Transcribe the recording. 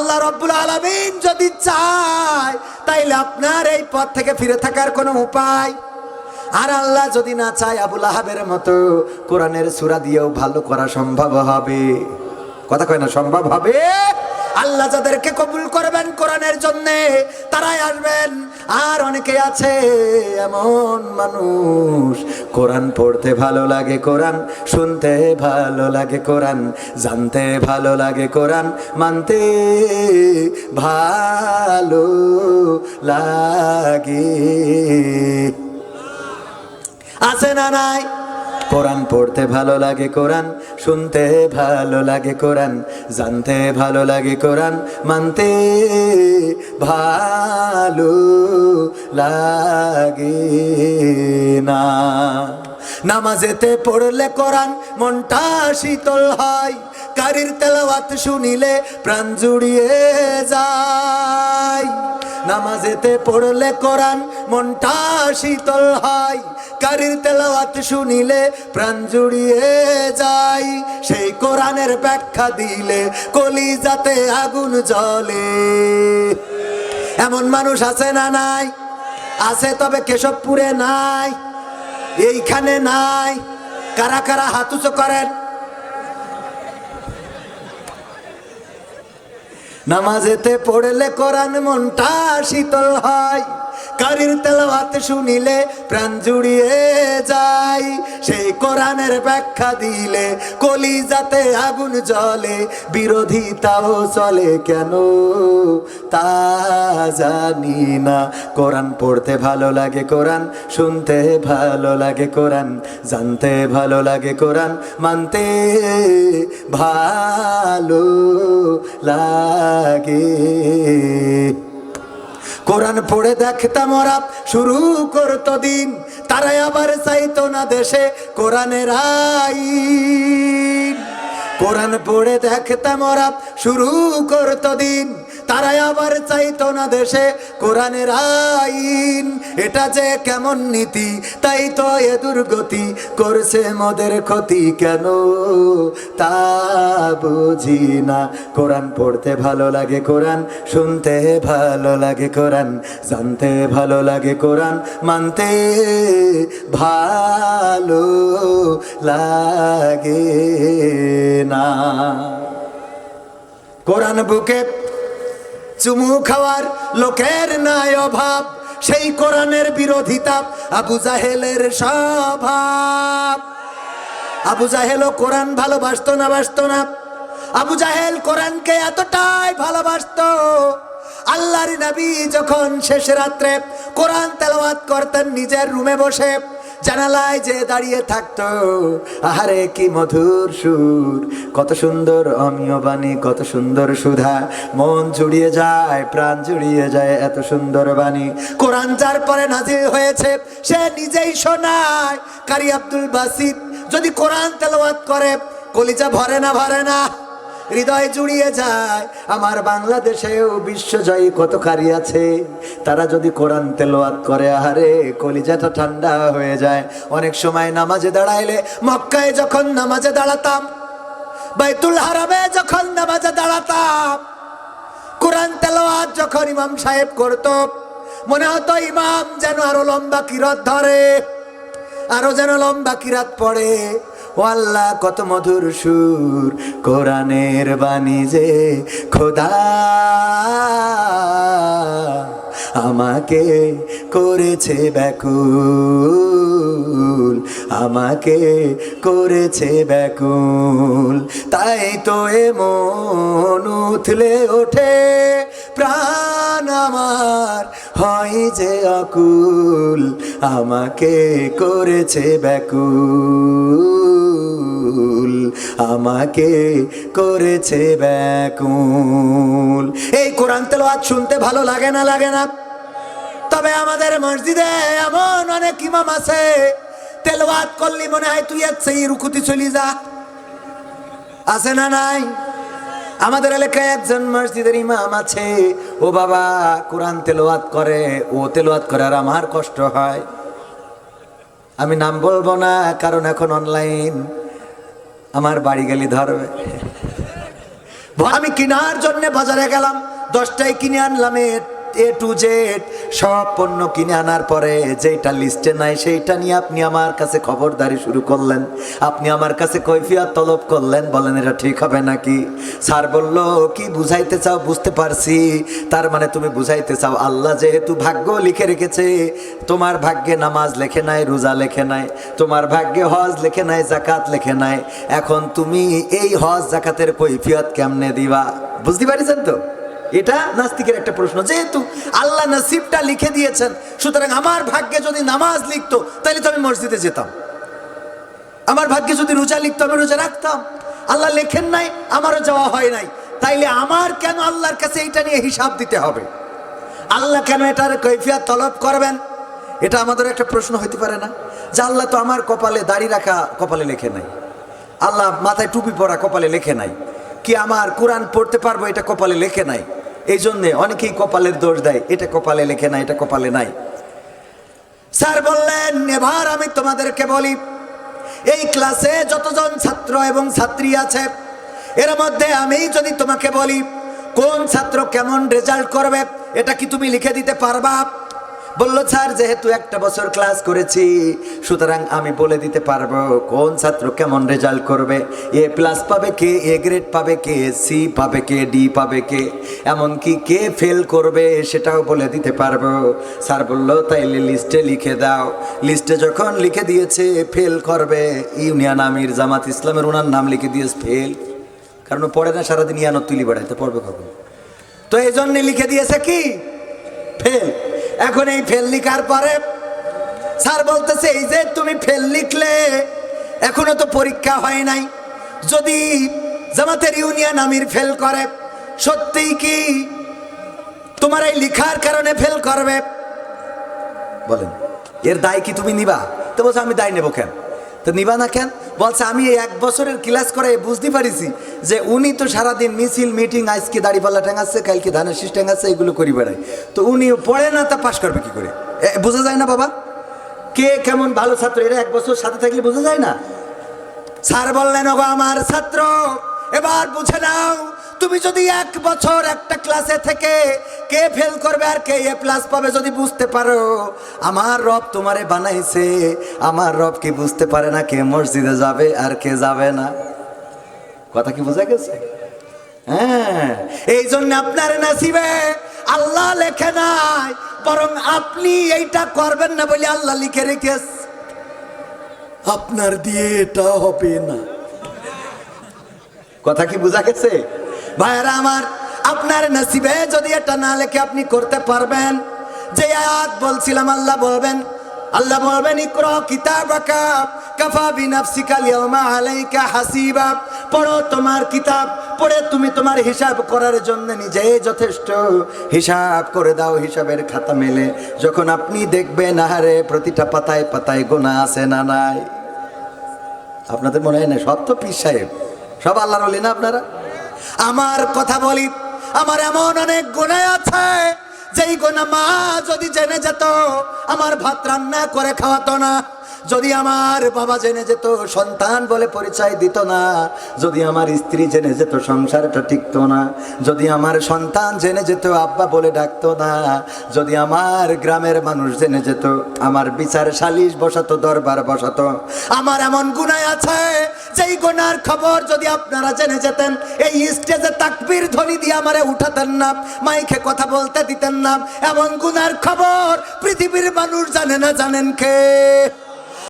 আল্লাহ রব্বুল আলমিন যদি চায়, তাইলে আপনার এই পথ থেকে ফিরে থাকার কোনো উপায়? আর আল্লাহ যদি না চায়, আবুল আহাবের মতো কোরআনের সুরা দিয়েও ভালো করা সম্ভব হবে। কথা কয় না, সম্ভব হবে? আল্লাহ যাদেরকে কবুল করবেন কোরআনের জন্য, তারাই আসবেন। আর অনেকে আছে, এমন মানুষ। কোরআন পড়তে ভালো লাগে কোরআন, শুনতে ভালো লাগে কোরআন, জানতে ভালো লাগে কোরআন, মানতে ভালো লাগে। আছে না নাই? কোরআন পড়তে ভালো লাগে কোরআন, শুনতে ভালো লাগে কোরআন, জানতে ভালো লাগে কোরআন, মানতে ভালো লাগে না। নামাজেতে পড়লে কোরআন মনটা শীতল হয়। কারির তেলাওয়াত শুনিলে প্রাণ জুড়িয়ে যায়। নামাজেতে পড়লে কোরআন মনটা শীতল হয়, কারির তেলাওয়াত শুনিলে প্রাণ জুড়িয়ে যায়। সেই কোরআনের ব্যাখ্যা দিলে কলি যাতে আগুন জ্বলে। এমন মানুষ আছে না নাই? আছে তবে কেশবপুরে নাই। এইখানে নাই। কারা কারা হাতুচো করেন? নামাজেতে পড়লে কোরআন মনটা শীতল হয়। কারির তেলাওয়াত শুনিলে প্রাণ জুড়িয়ে যায়। সেই কোরআনের ব্যাখ্যা দিলে কলি যাতে আগুন জ্বলে, বিরোধিতাও চলে কেন? তা জানি না। কোরআন পড়তে ভালো লাগে কোরআন, শুনতে ভালো লাগে কোরআন, জানতে ভালো লাগে কোরআন, মানতে ভালো লাগে। কোরআন পড়ে দেখতাম ওরা। শুরু করতো দিন তারাই আবার চাইতো না দেশে কোরআনের আইন। কোরআন পড়ে দেখতাম ওরা শুরু করতো দিন। তারাই আবার চাইতো না দেশে কোরআনের আইন। এটা যে কেমন নীতি, তাই তো এ দুর্গতি করছে মদের ক্ষতি কেন? তা বুঝি না। কোরআন পড়তে ভালো লাগে কোরআন, শুনতে ভালো লাগে কোরআন, জানতে ভালো লাগে কোরআন, মানতে ভালো লাগে। না। কোরআন বুকে চুমু খাওয়ার লোকের নাই অভাব, সেই কোরআনের বিরোধিতা আবু জাহেলের স্বভাব। আবু জাহেলও কোরআন ভালোবাসতো না, বাসতো না। আবু জাহেল কোরআনকে এতটাই ভালোবাসতো। আল্লাহর নবী যখন শেষ রাত্রে কোরআন তেলাওয়াত করতেন নিজের রুমে বসে জানালায় যে দাঁড়িয়ে থাকতো, আহারে কি মধুর সুর। কত সুন্দর অমীয় বাণী, কত সুন্দর সুধা। মন জুড়িয়ে যায়, প্রাণ জুড়িয়ে যায় এত সুন্দর বাণী। কোরআন যার পরে নাজির হয়েছে, সে নিজেই শোনায়। কারি আব্দুল বাসিদ যদি কোরআন তেলাওয়াত করে, কলিজা ভরে না ভরে না। হৃদয় জুড়িয়ে যায়। আমার বাংলাদেশেও বিশ্বজয়ী কত কারি আছে? তারা যদি কোরআন তেলোয়াত করে, আহারে, কলিজাটা ঠান্ডা হয়ে যায়। অনেক সময় নামাজে দাঁড়াইলে মক্কায় যখন নামাজে দাঁড়াতাম, বাইতুল হারামে যখন নামাজে দাঁড়াতাম, কোরআন তেলাওয়াত যখন ইমাম সাহেব করত, মনে হতো ইমাম যেন আরও লম্বা কিরত ধরে, আরও যেন লম্বা কিরাত পড়ে। ও আল্লাহ, কত মধুর সুর, কোরআনের বাণী যে খোদা। আমাকে করেছে ব্যাকুল, আমাকে করেছে ব্যাকুল। তাই তো এমন উথলে ওঠে, প্রাণ আমার হয় যে অকুল, আমাকে করেছে ব্যাকুল। আমাকে করেছে ব্যাকুল। এই কোরআন তেলাওয়াত শুনতে ভালো লাগে না লাগে না? তবে আমাদের মসজিদে এমন অনেক ইমাম আছে, তেলাওয়াত করলি মনে হয় তুই সেই রুকুতি চলি যা। আছে না নাই? আমাদের এলাকায় একজন মসজিদের ইমাম আছে, ও বাবা কোরআন তেলাওয়াত করে, ও তেলাওয়াত করে আর আমার কষ্ট হয়। আমি নাম বলব না, কারণ এখন অনলাইন আমার বাড়ি গেলি ধরবে। আমি কেনার জন্য বাজারে গেলাম দশটায় কিনে আনলাম এ টু জেড সব পণ্য কিনে আনার পরে যেটা লিস্টে নাই, সেইটা নিয়ে আপনি আমার কাছে খবরদারি শুরু করলেন। আপনি আমার কাছে কৈফিয়ত তলব করলেন, বলেন, এটা ঠিক হবে নাকি? স্যার বলল, কি বুঝাইতে চাও বুঝতে পারছি। তার মানে তুমি বুঝাইতে চাও, আল্লাহ যেহেতু ভাগ্য লিখে রেখেছে, তোমার ভাগ্যে নামাজ লেখে নাই, রোজা লেখে নাই, তোমার ভাগ্যে হজ লেখে নাই জাকাত লেখে নাই, এখন তুমি এই হজ জাকাতের কৈফিয়ত কেমনে দিবা? বুঝতে পারিছেন তো? এটা নাস্তিকের একটা প্রশ্ন। যেহেতু আল্লাহ নসিবটা লিখে দিয়েছেন, সুতরাং আমার ভাগ্যে যদি নামাজ লিখতো, তাহলে তো আমি মসজিদে যেতাম। আমার ভাগ্যে যদি রোজা লিখতো, আমি রোজা রাখতাম। আল্লাহ লেখেন নাই, আমারও যাওয়া হয় নাই। তাইলে আমার কেন আল্লাহর কাছে এটা নিয়ে হিসাব দিতে হবে? আল্লাহ কেন এটার কৈফিয়াত তলব করবেন? এটা আমাদের একটা প্রশ্ন হইতে পারে না। যে আল্লাহ তো আমার কপালে দাড়ি রাখা কপালে লেখে নাই। আল্লাহ মাথায় টুপি পরা কপালে লেখে নাই। কি আমার কোরআন পড়তে পারব, এটা কপালে লেখে নাই। এই জন্যে অনেকেই কপালের দোষ দেয়, এটা কপালে লেখে না, এটা কপালে নাই। স্যার বললেন, এবার আমি তোমাদেরকে বলি, এই ক্লাসে যতজন ছাত্র এবং ছাত্রী আছে, এর মধ্যে আমি যদি তোমাকে বলি, কোন ছাত্র কেমন রেজাল্ট করবে, এটা কি তুমি লিখে দিতে পারবা? বলল, স্যার, যেহেতু একটা বছর ক্লাস করেছি, সুতরাং আমি বলে দিতে পারব কোন ছাত্র কেমন রেজাল্ট করবে। এ প্লাস পাবে কে, এ গ্রেড পাবে কে সি পাবে কে, ডি পাবে কে, এমনকি কে ফেল করবে সেটাও বলে দিতে পারব। স্যার বলল, তাইলে লিস্টে লিখে দাও। লিস্টে যখন লিখে দিয়েছে, ফেল করবে। ইউনিয়ন আমির জামাত ইসলামের ওনার নাম লিখে দিয়েছে, ফেল। কারণ পড়ে না, সারাদিন ইয়ানত তুলি বেড়াইতে, পড়বে কখন? তো এই জন্য লিখে দিয়েছে কি? ফেল। এখন এই ফেল লিখার পরে স্যার বলতেছে, এই যে তুমি ফেল লিখলে, এখনও তো পরীক্ষা হয় নাই। যদি জামাতের ইউনিয়ন আমির ফেল করে, সত্যিই কি তোমার এই লিখার কারণে ফেল করবে? বলেন, এর দায় কি তুমি নিবা? তো বলছো, আমি দায় নেব কেন? তো নিবা না কেন? বলছে, আমি এই এক বছরের ক্লাস করে বুঝতে পারিছি যে উনি তো সারাদিন মিছিল, মিটিং আজকে দাড়িপাল্লা ঠেঙাচ্ছে, কালকে ধানের শীষ ঠেঙাচ্ছে, এগুলো করি বেড়ায়। তো উনি পড়ে না, তা পাশ করবে কি করে? বোঝা যায় না বাবা? কে কেমন ভালো ছাত্র? এরা এক বছর সাথে থাকলে বোঝা যায় না? স্যার বললেন, ওগো আমার ছাত্র, এবার বুঝে নাও, তুমি যদি এক বছর একটা ক্লাসে থেকে কে ফেল করবে আর কে এ প্লাস পাবে যদি বুঝতে পারো? আমার রব তোমারে বানাইছে। আমার রব কি বুঝতে পারে না কে মসজিদে যাবে আর কে যাবে না? কথা কি বোঝা গেছে? হ্যাঁ এই জন্য আপনার নাসিবে আল্লাহ লেখে নাই, বরং আপনি এইটা করবেন না বলে আল্লাহ লিখে রেখেছে। আপনার দিয়ে এটা হবে না। কথা কি বোঝা গেছে? ভাইরা আমার আপনার নসিবে যদি এটা না লেখে আপনি করতে পারবেন। যে আয়াত বলছিলাম, আল্লাহ বলবেন আল্লাহ বলবেন, ইকরা কিতাবাকা কাফা বিনাফসিকা আলিয়াউমা আলাইকা হাসিবা। পড়ো তোমার কিতাব, পড়ে তুমি তোমার হিসাব করার জন্য নিজেই যথেষ্ট। হিসাব করে দাও হিসাবের খাতা মেলে। যখন আপনি দেখবেন, আহারে, প্রতিটা পাতায় পাতায় গোনা আছে না নাই? আপনাদের মনে হয় না? সব তো পীর সাহেব। সব আল্লাহর বলি না আপনারা? আমার কথা বলি আমার এমন অনেক গুণায় আছে। যেই গোনা মা যদি জেনে যেত, আমার ভাত রান্না করে খাওয়াতো না। যদি আমার বাবা জেনে যেত, সন্তান বলে পরিচয় দিত না, যদি আমার স্ত্রী জেনে যেত, সংসারটা টিকতো না, যদি আমার সন্তান জেনে যেত, আব্বা বলে ডাকতো না, যদি আমার গ্রামের মানুষ জেনে যেত, আমার বিচার সালিশ বসাতো, দরবার বসাতো, আমার এমন গুণায় আছে, যেই গোনার খবর যদি আপনারা জেনে যেতেন, এই স্টেজে তাকবীর ধ্বনি দিয়ে আমারে উঠাতেন না, মাইকে কথা বলতে দিতেন না, এমন গুনার খবর পৃথিবীর মানুষ জানে না, জানেন কে?